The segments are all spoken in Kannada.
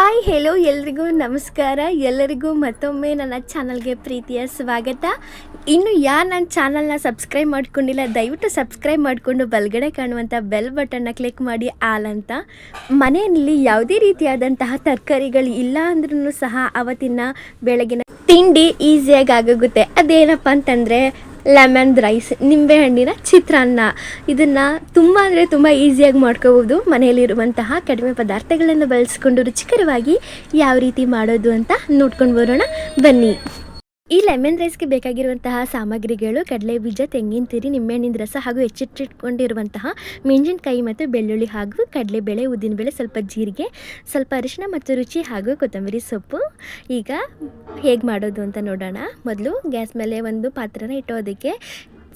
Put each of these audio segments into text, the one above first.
ಹಾಯ್ ಹೆಲೋ ಎಲ್ರಿಗೂ ನಮಸ್ಕಾರ. ಎಲ್ಲರಿಗೂ ಮತ್ತೊಮ್ಮೆ ನನ್ನ ಚಾನಲ್ಗೆ ಪ್ರೀತಿಯ ಸ್ವಾಗತ. ಇನ್ನು ಯಾರು ನನ್ನ ಚಾನಲ್ನ ಸಬ್ಸ್ಕ್ರೈಬ್ ಮಾಡ್ಕೊಂಡಿಲ್ಲ, ದಯವಿಟ್ಟು ಸಬ್ಸ್ಕ್ರೈಬ್ ಮಾಡಿಕೊಂಡು ಬಲಗಡೆ ಕಾಣುವಂಥ ಬೆಲ್ ಬಟನ್ನ ಕ್ಲಿಕ್ ಮಾಡಿ, ಆಲ್ ಅಂತ. ಮನೆಯಲ್ಲಿ ಯಾವುದೇ ರೀತಿಯಾದಂತಹ ತರಕಾರಿಗಳು ಇಲ್ಲ ಅಂದ್ರೂ ಸಹ ಅವತ್ತಿನ ಬೆಳಗಿನ ತಿಂಡಿ ಈಸಿಯಾಗಿ ಆಗೋಗುತ್ತೆ. ಅದೇನಪ್ಪ ಅಂತಂದರೆ ಲೆಮನ್ ರೈಸ್ ನಿಂಬೆಹಣ್ಣಿನ ಚಿತ್ರಾನ್ನ. ಇದನ್ನು ತುಂಬ ಅಂದರೆ ತುಂಬ ಈಸಿಯಾಗಿ ಮಾಡ್ಕೋಬೋದು ಮನೆಯಲ್ಲಿರುವಂತಹ ಕಡಿಮೆ ಪದಾರ್ಥಗಳನ್ನು ಬಳಸ್ಕೊಂಡು ರುಚಿಕರವಾಗಿ ಯಾವ ರೀತಿ ಮಾಡೋದು ಅಂತ ನೋಡ್ಕೊಂಡು ಬರೋಣ. ಬನ್ನಿ. ಈ ಲೆಮನ್ ರೈಸ್ಗೆ ಬೇಕಾಗಿರುವಂತಹ ಸಾಮಗ್ರಿಗಳು, ಕಡಲೆ ಬೀಜ, ತೆಂಗಿನ ತಿರಿ, ನಿಂಬೆಹಣ್ಣಿನ ರಸ ಹಾಗೂ ಹೆಚ್ಚಿಟ್ಟಿಟ್ಕೊಂಡಿರುವಂತಹ ಮೆಣಸಿನಕಾಯಿ ಮತ್ತು ಬೆಳ್ಳುಳ್ಳಿ ಹಾಗೂ ಕಡಲೆಬೇಳೆ, ಉದ್ದಿನಬೇಳೆ, ಸ್ವಲ್ಪ ಜೀರಿಗೆ, ಸ್ವಲ್ಪ ಅರಿಶಿನ ಮತ್ತು ರುಚಿ ಹಾಗೂ ಕೊತ್ತಂಬರಿ ಸೊಪ್ಪು. ಈಗ ಹೇಗೆ ಮಾಡೋದು ಅಂತ ನೋಡೋಣ. ಮೊದಲು ಗ್ಯಾಸ್ ಮೇಲೆ ಒಂದು ಪಾತ್ರನ ಇಟ್ಟು ಅದಕ್ಕೆ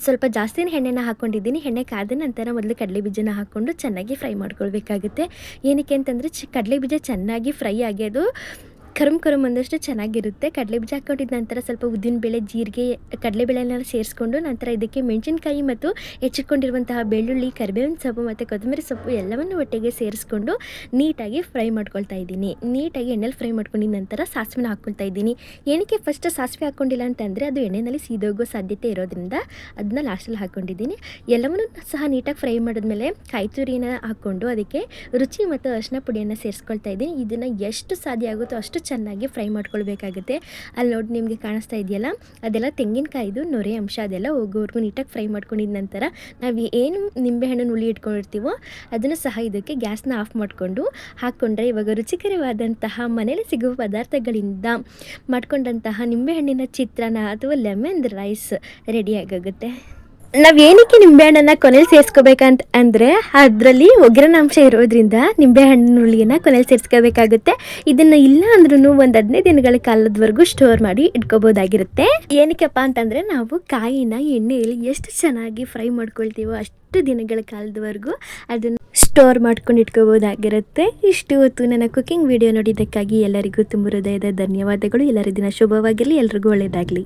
ಸ್ವಲ್ಪ ಜಾಸ್ತಿನೇ ಎಣ್ಣೆನ ಹಾಕ್ಕೊಂಡಿದ್ದೀನಿ ಎಣ್ಣೆ ಕಾದ ನಂತರ ಮೊದಲು ಕಡಲೆ ಬೀಜನ ಹಾಕ್ಕೊಂಡು ಚೆನ್ನಾಗಿ ಫ್ರೈ ಮಾಡ್ಕೊಳ್ಬೇಕಾಗುತ್ತೆ. ಏನಕ್ಕೆ ಅಂತಂದರೆ ಚಿ, ಕಡಲೆ ಬೀಜ ಚೆನ್ನಾಗಿ ಫ್ರೈ ಆಗಿ ಅದು ಕರುಮ್ ಕರುಮ್ ಅಂದಷ್ಟು ಚೆನ್ನಾಗಿರುತ್ತೆ. ಕಡಲೆ ಬೀಜ ಹಾಕ್ಕೊಂಡಿದ್ದ ನಂತರ ಸ್ವಲ್ಪ ಉದ್ದಿನಬೇಳೆ ಜೀರಿಗೆ ಕಡಲೆಬೇಳೆನೆಲ್ಲ ಸೇರಿಸ್ಕೊಂಡು ನಂತರ ಇದಕ್ಕೆ ಮೆಣಸಿನಕಾಯಿ ಮತ್ತು ಹೆಚ್ಚಿಕೊಂಡಿರುವಂತಹ ಬೆಳ್ಳುಳ್ಳಿ, ಕರಿಬೇವಿನ ಸೊಪ್ಪು ಮತ್ತು ಕೊತ್ತಂಬರಿ ಸೊಪ್ಪು ಎಲ್ಲವನ್ನು ಒಟ್ಟಿಗೆ ಸೇರಿಸ್ಕೊಂಡು ನೀಟಾಗಿ ಫ್ರೈ ಮಾಡ್ಕೊಳ್ತಾ ಇದ್ದೀನಿ. ನೀಟಾಗಿ ಎಣ್ಣೆಲಿ ಫ್ರೈ ಮಾಡ್ಕೊಂಡಿದ್ದ ನಂತರ ಸಾಸಿವೆನ ಹಾಕ್ಕೊಳ್ತಾ ಇದ್ದೀನಿ. ಏನಕ್ಕೆ ಫಸ್ಟ್ ಸಾಸಿವೆ ಹಾಕ್ಕೊಂಡಿಲ್ಲ ಅಂತಂದರೆ ಅದು ಎಣ್ಣೆಯಲ್ಲಿ ಸೀದೋಗೋ ಸಾಧ್ಯತೆ ಇರೋದ್ರಿಂದ ಅದನ್ನ ಲಾಸ್ಟಲ್ಲಿ ಹಾಕ್ಕೊಂಡಿದ್ದೀನಿ. ಎಲ್ಲವನ್ನೂ ಸಹ ನೀಟಾಗಿ ಫ್ರೈ ಮಾಡಿದ್ಮೇಲೆ ಕಾಯಿ ತುರಿನ ಹಾಕ್ಕೊಂಡು ಅದಕ್ಕೆ ರುಚಿ ಮತ್ತು ಅರಿಶಿನ ಪುಡಿಯನ್ನು ಸೇರಿಸ್ಕೊಳ್ತಾ ಇದ್ದೀನಿ. ಇದನ್ನು ಎಷ್ಟು ಸಾಧ್ಯ ಆಗುತ್ತೋ ಅಷ್ಟು ಚೆನ್ನಾಗಿ ಫ್ರೈ ಮಾಡ್ಕೊಳ್ಬೇಕಾಗುತ್ತೆ. ಅಲ್ಲಿ ನೋಡಿ ನಿಮಗೆ ಕಾಣಿಸ್ತಾ ಇದೆಯಲ್ಲ? ಅದೆಲ್ಲ ತೆಂಗಿನಕಾಯಿದು, ನೊರೆ ಅಂಶ ಅದೆಲ್ಲ ಹೋಗೋವರೆಗೂ ನೀಟಾಗಿ ಫ್ರೈ ಮಾಡ್ಕೊಂಡಿದ ನಂತರ ನಾವು ಏನು ನಿಂಬೆಹಣ್ಣು ಹುಳಿ ಇಟ್ಕೊಂಡಿರ್ತೀವೋ ಅದನ್ನು ಸಹ ಇದಕ್ಕೆ ಗ್ಯಾಸ್ನ ಆಫ್ ಮಾಡಿಕೊಂಡು ಹಾಕ್ಕೊಂಡ್ರೆ ಇವಾಗ ರುಚಿಕರವಾದಂತಹ ಮನೇಲಿ ಸಿಗುವ ಪದಾರ್ಥಗಳಿಂದ ಮಾಡ್ಕೊಂಡಂತಹ ನಿಂಬೆಹಣ್ಣಿನ ಚಿತ್ರಾನ್ನ ಅಥವಾ ಲೆಮನ್ ರೈಸ್ ರೆಡಿಯಾಗುತ್ತೆ ನಾವು ಏನಕ್ಕೆ ನಿಂಬೆಹಣ್ಣನ್ನು ಕೊನೆಯಲ್ಲಿ ಸೇರಿಸ್ಕೋಬೇಕಂತ ಅಂದರೆ ಅದರಲ್ಲಿ ಒಗ್ಗರಣಾಂಶ ಇರೋದ್ರಿಂದ ನಿಂಬೆಹಣ್ಣಿನ ಹುಳಿಯನ್ನ ಕೊನೆಯಲ್ಲಿ ಸೇರ್ಸ್ಕೋಬೇಕಾಗುತ್ತೆ. ಇದನ್ನ ಇಲ್ಲ ಅಂದ್ರೂ ಒಂದು ಹದಿನೈದು ದಿನಗಳ ಕಾಲದವರೆಗೂ ಸ್ಟೋರ್ ಮಾಡಿ ಇಟ್ಕೋಬೋದಾಗಿರುತ್ತೆ. ಏನಕ್ಕಪ್ಪ ಅಂತಂದ್ರೆ ನಾವು ಕಾಯಿನ ಎಣ್ಣೆಯಲ್ಲಿ ಎಷ್ಟು ಚೆನ್ನಾಗಿ ಫ್ರೈ ಮಾಡ್ಕೊಳ್ತೀವೋ ಅಷ್ಟು ದಿನಗಳ ಕಾಲದವರೆಗೂ ಅದನ್ನು ಸ್ಟೋರ್ ಮಾಡ್ಕೊಂಡು ಇಟ್ಕೋಬೋದಾಗಿರುತ್ತೆ. ಇಷ್ಟು ಹೊತ್ತು ನನ್ನ ಕುಕಿಂಗ್ ವಿಡಿಯೋ ನೋಡಿದ್ದಕ್ಕಾಗಿ ಎಲ್ಲರಿಗೂ ತುಂಬ ಹೃದಯದ ಧನ್ಯವಾದಗಳು. ಎಲ್ಲರ ದಿನ ಶುಭವಾಗಿರಲಿ, ಎಲ್ರಿಗೂ ಒಳ್ಳೆಯದಾಗಲಿ